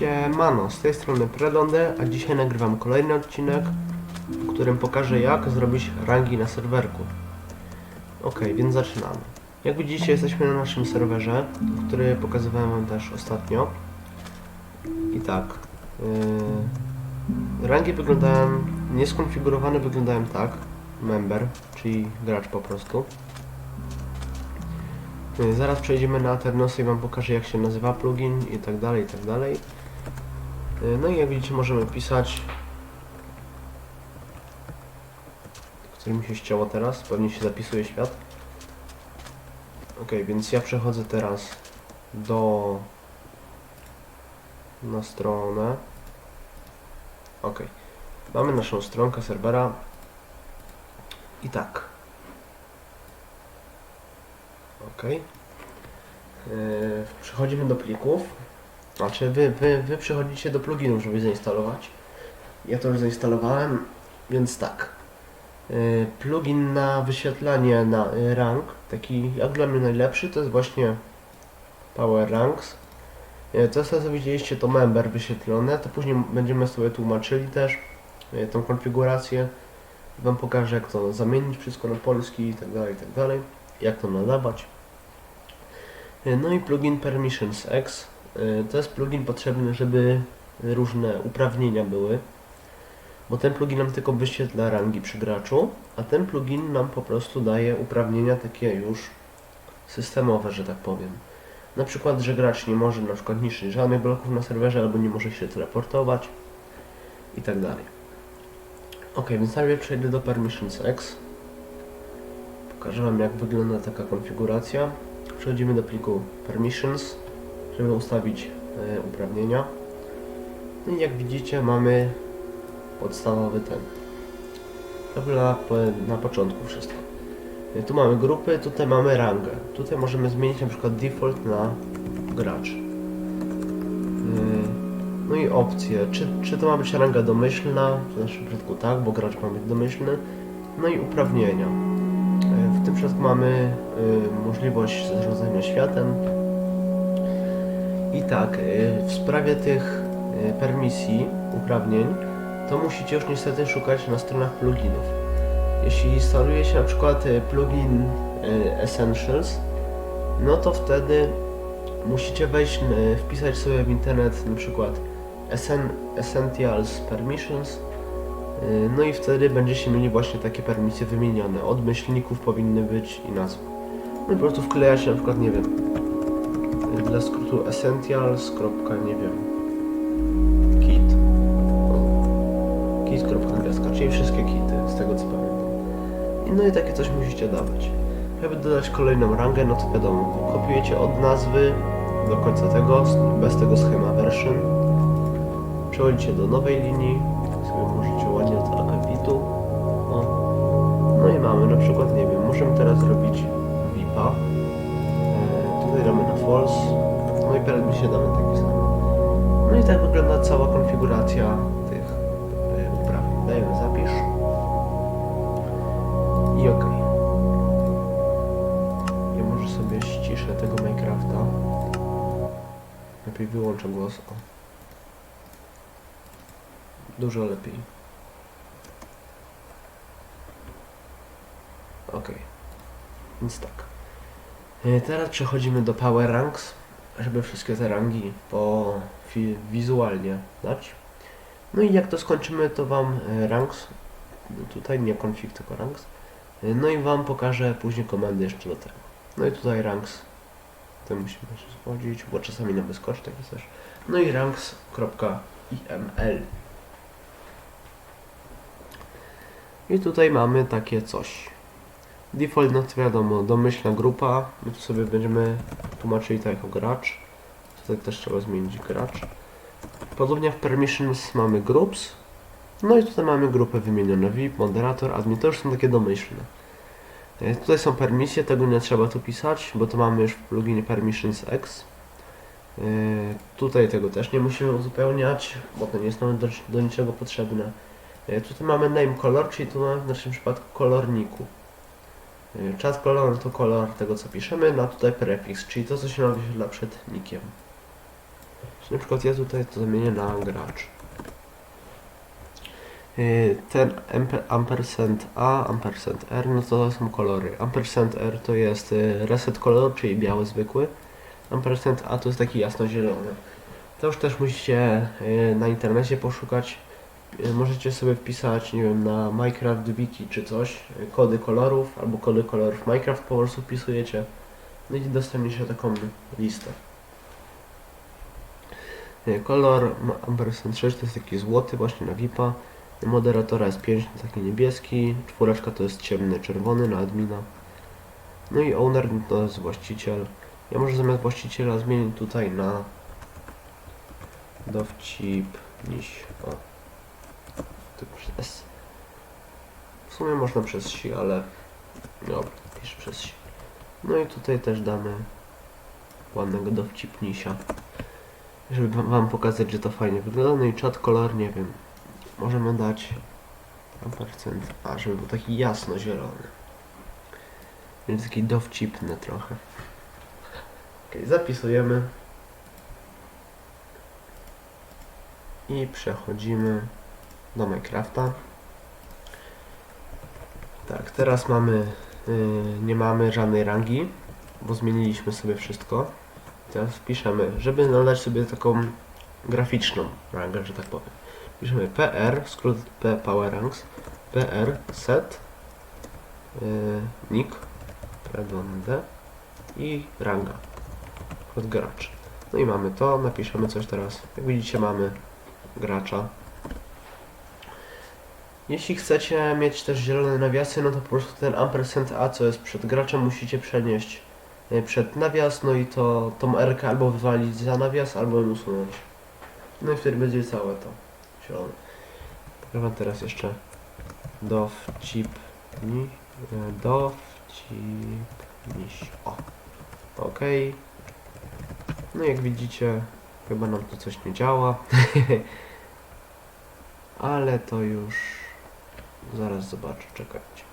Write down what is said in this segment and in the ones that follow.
Siemano, z tej strony Predonde, a dzisiaj nagrywam kolejny odcinek, w którym pokażę jak zrobić rangi na serwerku. Ok, więc zaczynamy. Jak widzicie jesteśmy na naszym serwerze, który pokazywałem wam też ostatnio. I tak, yy, rangi wyglądają, nieskonfigurowane wyglądają tak, member, czyli gracz po prostu. Yy, Zaraz przejdziemy na Aternosy i wam pokażę jak się nazywa plugin i tak dalej, i tak dalej. No i jak widzicie możemy pisać który mi się ścięło teraz, pewnie się zapisuje świat. Ok, więc ja przechodzę teraz do na stronę. Ok, mamy naszą stronkę serwera i tak. Ok. Yy, przechodzimy do plików. Znaczy wy, wy, wy przechodzicie do pluginów, żeby zainstalować. Ja to już zainstalowałem, więc tak. Yy, Plugin na wyświetlanie na y, rank, taki jak dla mnie najlepszy, to jest właśnie Power Ranks. Yy, To co widzieliście to member wyświetlone, to później będziemy sobie tłumaczyli też tą konfigurację. Wam pokażę jak to zamienić wszystko na polski i tak dalej, i tak dalej. Jak to nadawać. No i plugin Permissions X. Yy, To jest plugin potrzebny, żeby różne uprawnienia były bo ten plugin nam tylko wyświetla rangi przy graczu, a ten plugin nam po prostu daje uprawnienia takie już systemowe, że tak powiem. Na przykład, że gracz nie może na przykład niszczyć żadnych bloków na serwerze, albo nie może się teleportować i tak dalej. Ok, więc najpierw przejdę do Permissions X. Pokażę Wam jak wygląda taka konfiguracja. Przechodzimy do pliku Permissions, żeby ustawić e, uprawnienia. No i jak widzicie mamy podstawowy ten. To było na, początku wszystko. Y, Tu mamy grupy, tutaj mamy rangę. Tutaj możemy zmienić na przykład default na gracz. Y, No i opcje. Czy, czy to ma być ranga domyślna? W naszym przypadku tak, bo gracz ma być domyślny. No i uprawnienia. W tym przypadku mamy możliwość zarządzania światem. I tak, y, w sprawie tych y, permisji, uprawnień, to musicie już niestety szukać na stronach pluginów. Jeśli instaluje się na przykład y, plugin Essentials, no to wtedy musicie wejść, wpisać sobie w internet na przykład Essen, Essentials Permissions, no i wtedy będziecie mieli właśnie takie permisje wymienione. Od myślników powinny być i nazwy. No i po prostu wklejacie na przykład, nie wiem, dla skrótu essentials. nie wiem, kit kit.angielska, czyli wszystkie kity, z tego co pamiętam. I no i takie coś musicie dawać. Żeby dodać kolejną rangę, no to wiadomo, kopiujecie od nazwy do końca tego, bez tego schema version. Przechodzicie do nowej linii, sobie możecie ładnie od akapitu. No i mamy na przykład, nie wiem, możemy teraz zrobić VIPa. E, false. No i permisję damy taki sam. No i tak wygląda cała konfiguracja tych y, uprawnień. Dajemy zapisz. I ok. Ja może sobie ściszę tego Minecrafta. Lepiej wyłączę głos. O. Dużo lepiej. Ok. Więc tak. Y, Teraz przechodzimy do Power Ranks, żeby wszystkie te rangi po wizualnie dać. No i jak to skończymy, to Wam e, ranks, tutaj nie config, tylko ranks, E, no i Wam pokażę później komendy jeszcze do tego. No i tutaj ranks, to musimy się sprawdzić, bo czasami na wyskocz tak jest też. No i ranks.iml. I tutaj mamy takie coś. Default, no to wiadomo, domyślna grupa. My tu sobie będziemy tłumaczyli to jako gracz. Tutaj też trzeba zmienić gracz. Podobnie w Permissions mamy Groups. No i tutaj mamy grupy wymienione VIP, moderator, admin. To już są takie domyślne. E, Tutaj są permisje, tego nie trzeba tu pisać, bo to mamy już w pluginie Permissions X. E, Tutaj tego też nie musimy uzupełniać, bo to nie jest nam do, do niczego potrzebne. E, Tutaj mamy name color, czyli tu mamy w naszym przypadku kolorniku. Czas kolor to kolor tego co piszemy, no a tutaj prefiks, czyli to co się nam wyświetla przed nikiem. Na przykład ja tutaj to zamienię na gracz. Yy, Ten amper- ampersand A, ampersand R, no to są kolory. Ampersand R to jest yy, reset kolor, czyli biały zwykły. Ampersand A to jest taki jasno-zielony. To już też musicie yy, na internecie poszukać. Yy, Możecie sobie wpisać, nie wiem, na Minecraft Wiki czy coś, yy, kody kolorów, albo kody kolorów Minecraft po prostu wpisujecie. No i dostaniecie taką listę. Yy, Kolor ampersand 6 to jest taki złoty właśnie na VIPa. Moderatora jest 5, taki niebieski. Czwóreczka to jest ciemny czerwony na admina. No i owner to jest właściciel. Ja może zamiast właściciela zmienię tutaj na dowcip niś. O. Przez. W sumie można przez si, ale dobra, pisz przez si. No i tutaj też damy ładnego dowcipnisia. Żeby wam- pokazać, że to fajnie wygląda. No i czat kolor, nie wiem. Możemy dać ampersand A, żeby był taki jasno zielony. Więc taki dowcipny trochę. Ok, zapisujemy. I przechodzimy do Minecrafta. Tak, teraz mamy, yy, nie mamy żadnej rangi, bo zmieniliśmy sobie wszystko. Teraz wpiszemy, żeby nadać sobie taką graficzną rangę, że tak powiem. Piszemy PR, skrót P Power Ranks, PR set, yy, nick, pardon, D i ranga, od gracz. No i mamy to, napiszemy coś teraz. Jak widzicie mamy gracza. Jeśli chcecie mieć też zielone nawiasy, no to po prostu ten ampersand A, co jest przed graczem, musicie przenieść yy, przed nawias, no i to tą R albo wywalić za nawias, albo ją usunąć. No i wtedy będzie całe to zielony. Nagrywam teraz jeszcze dowcipni, e, dowcipniś. O, ok. No jak widzicie, chyba nam to coś nie działa. Ale to już zaraz zobaczę, czekajcie.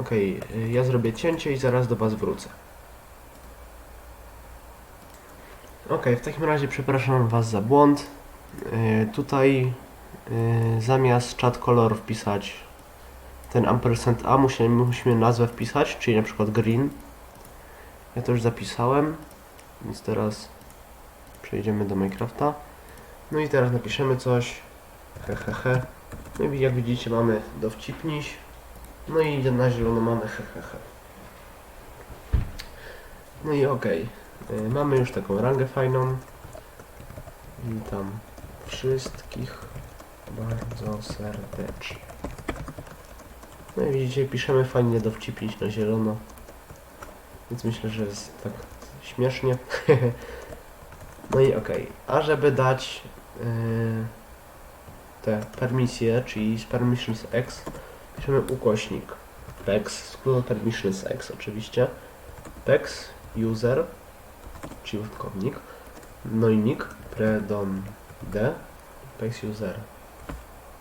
Ok, ja zrobię cięcie i zaraz do Was wrócę. Ok, w takim razie przepraszam Was za błąd. Yy, tutaj yy, zamiast chat color wpisać ten ampersand A musimy, musimy nazwę wpisać, czyli na przykład green. Ja to już zapisałem, więc teraz przejdziemy do Minecrafta. No i teraz napiszemy coś. Hehehe. No i jak widzicie mamy dowcipniś. No i na zielono mamy hehehe. No i okej. Yy, Mamy już taką rangę fajną. Witam wszystkich bardzo serdecznie. No i widzicie, piszemy fajnie dowcipnić na zielono. Więc myślę, że jest tak śmiesznie. no i okej. A żeby dać yy, te permisje, czyli z permissions x, piszemy ukośnik pex, skrót permissions x oczywiście. pex user, czyli użytkownik. No i nick predom d pex user.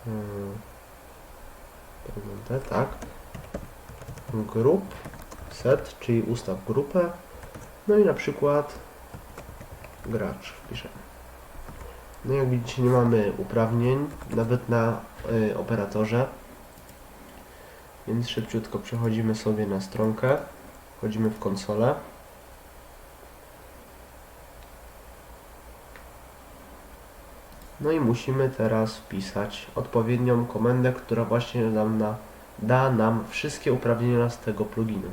Hmm. Predom d, tak. Group set, czyli ustaw grupę. No i na przykład gracz wpiszemy. No jak widzicie nie mamy uprawnień, nawet na y, operatorze. Więc szybciutko przechodzimy sobie na stronkę. Wchodzimy w konsolę. No i musimy teraz wpisać odpowiednią komendę, która właśnie nam na, da nam wszystkie uprawnienia z tego pluginu.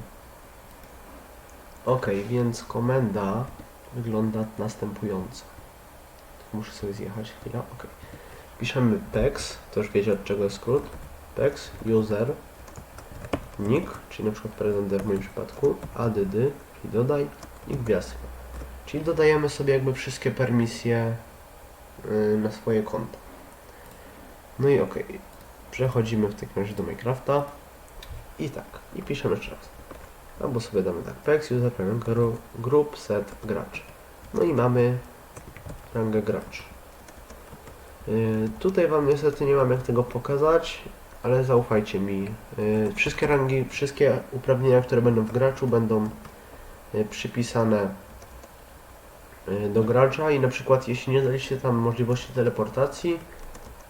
Ok, więc komenda wygląda następująco. Muszę sobie zjechać chwilę. Ok. Piszemy pex, to już wiecie od czego jest skrót. Pex user nick, czyli na przykład prezent w moim przypadku, add, czyli dodaj i gwiazdka. Czyli dodajemy sobie jakby wszystkie permisje y, na swoje konto. No i ok. Przechodzimy w takim razie do Minecrafta. I tak. I piszemy jeszcze raz. Albo sobie damy tak. Pex user group set gracz. No i mamy rangę gracz. Yy, tutaj Wam niestety nie mam jak tego pokazać, ale zaufajcie mi. Yy, wszystkie rangi, wszystkie uprawnienia, które będą w graczu będą yy, przypisane y, do gracza i na przykład jeśli nie daliście tam możliwości teleportacji,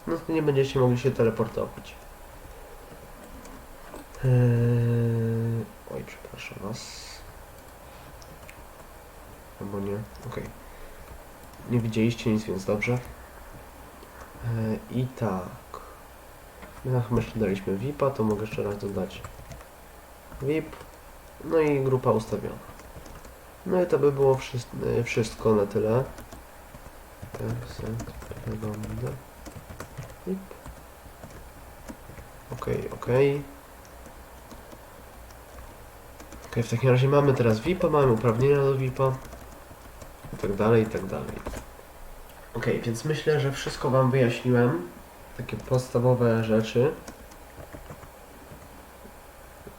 no to nie będziecie mogli się teleportować. Oj, przepraszam was. Albo nie, okej. Nie widzieliście nic, więc dobrze. Eee, I tak. My chyba jeszcze daliśmy VIPa, to mogę jeszcze raz dodać VIP. No i grupa ustawiona. No i to by było wszystko, wszystko na tyle. VIP. Okej, okej. Okej, w takim razie mamy teraz VIPa, mamy uprawnienia do VIPa. I tak dalej, i tak dalej. Okej, więc myślę, że wszystko Wam wyjaśniłem. Takie podstawowe rzeczy.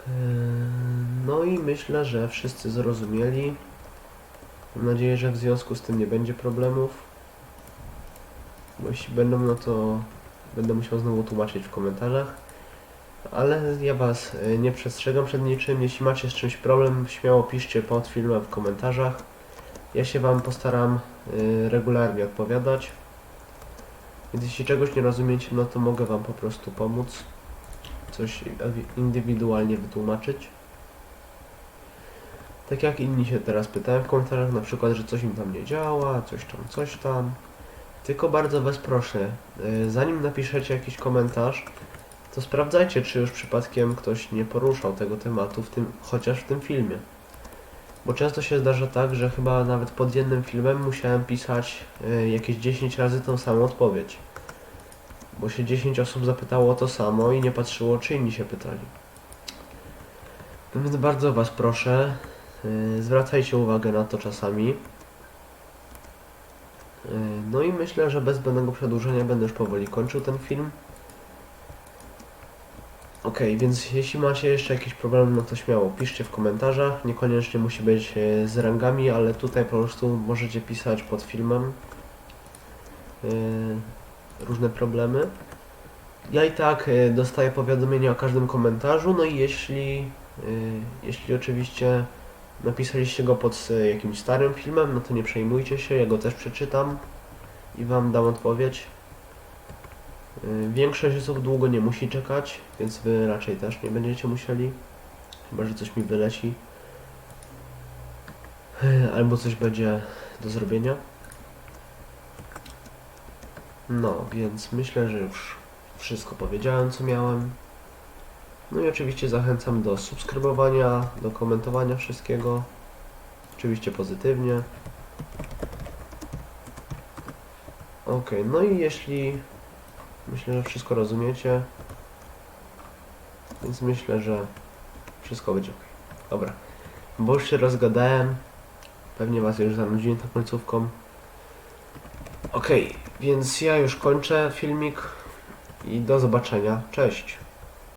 Eee, No i myślę, że wszyscy zrozumieli. Mam nadzieję, że w związku z tym nie będzie problemów. Bo jeśli będą, no to będę musiał znowu tłumaczyć w komentarzach. Ale ja Was y, nie przestrzegam przed niczym. Jeśli macie z czymś problem, śmiało piszcie pod filmem w komentarzach. Ja się Wam postaram y, regularnie odpowiadać. Więc jeśli czegoś nie rozumiecie, no to mogę Wam po prostu pomóc. Coś indywidualnie wytłumaczyć. Tak jak inni się teraz pytają w komentarzach, na przykład, że coś im tam nie działa, coś tam, coś tam. Tylko bardzo Was proszę, y, zanim napiszecie jakiś komentarz, to sprawdzajcie, czy już przypadkiem ktoś nie poruszał tego tematu, w tym, chociaż w tym filmie. Bo często się zdarza tak, że chyba nawet pod jednym filmem musiałem pisać y, jakieś 10 razy tą samą odpowiedź. Bo się 10 osób zapytało o to samo i nie patrzyło, czy inni się pytali. Więc bardzo Was proszę, y, zwracajcie uwagę na to czasami. Y, No i myślę, że bez zbędnego przedłużenia będę już powoli kończył ten film. Okej, więc jeśli macie jeszcze jakiś problem, no to śmiało piszcie w komentarzach. Niekoniecznie musi być e, z rangami, ale tutaj po prostu możecie pisać pod filmem e, różne problemy. Ja i tak e, dostaję powiadomienia o każdym komentarzu, no i jeśli, jeśli oczywiście napisaliście go pod jakimś starym filmem, no to nie przejmujcie się, ja go też przeczytam i Wam dam odpowiedź. Y, Większość osób długo nie musi czekać, więc wy raczej też nie będziecie musieli. Chyba, że coś mi wyleci. Y, Albo coś będzie do zrobienia. No, więc myślę, że już wszystko powiedziałem, co miałem. No i oczywiście zachęcam do subskrybowania, do komentowania wszystkiego. Oczywiście pozytywnie. Ok, no i jeśli Myślę, że wszystko rozumiecie. Więc myślę, że wszystko będzie ok. Dobra. Bo już się rozgadałem. Pewnie was już zanudziłem tą końcówką. Ok, więc ja już kończę filmik i do zobaczenia. Cześć.